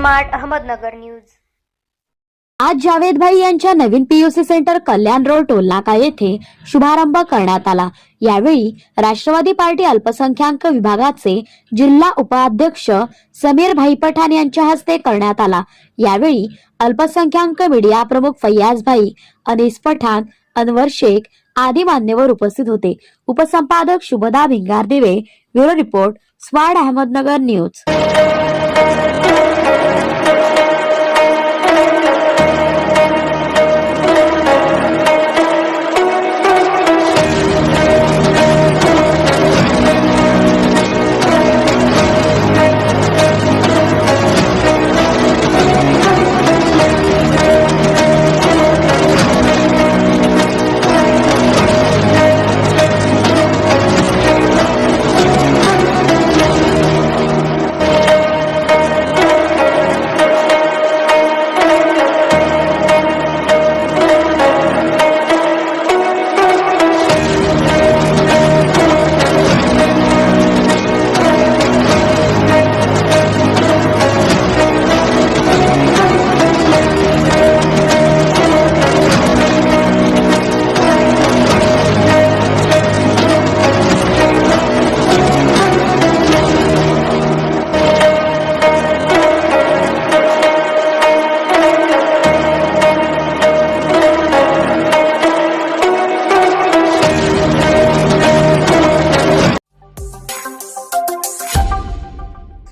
Smart Ahmednagar news. आज जावेद भाई यांच्या नवीन पीयूसी सेंटर कल्याण रोड टोलनाका येथे शुभारंभ करण्यात आला. यावेळी राष्ट्रवादी पार्टी अल्पसंख्याक विभागाचे जिल्हा उपाध्यक्ष समीर भाई पठाण यांच्या हस्ते करण्यात आला. यावेळी अल्पसंख्याक मीडिया प्रमुख फैयाज भाई अनिस पठाण अनवर शेख आदी मान्यवर उपस्थित होते. उपसंपादक Shubhada Bhingardive bureau report स्वाड Ahmednagar news.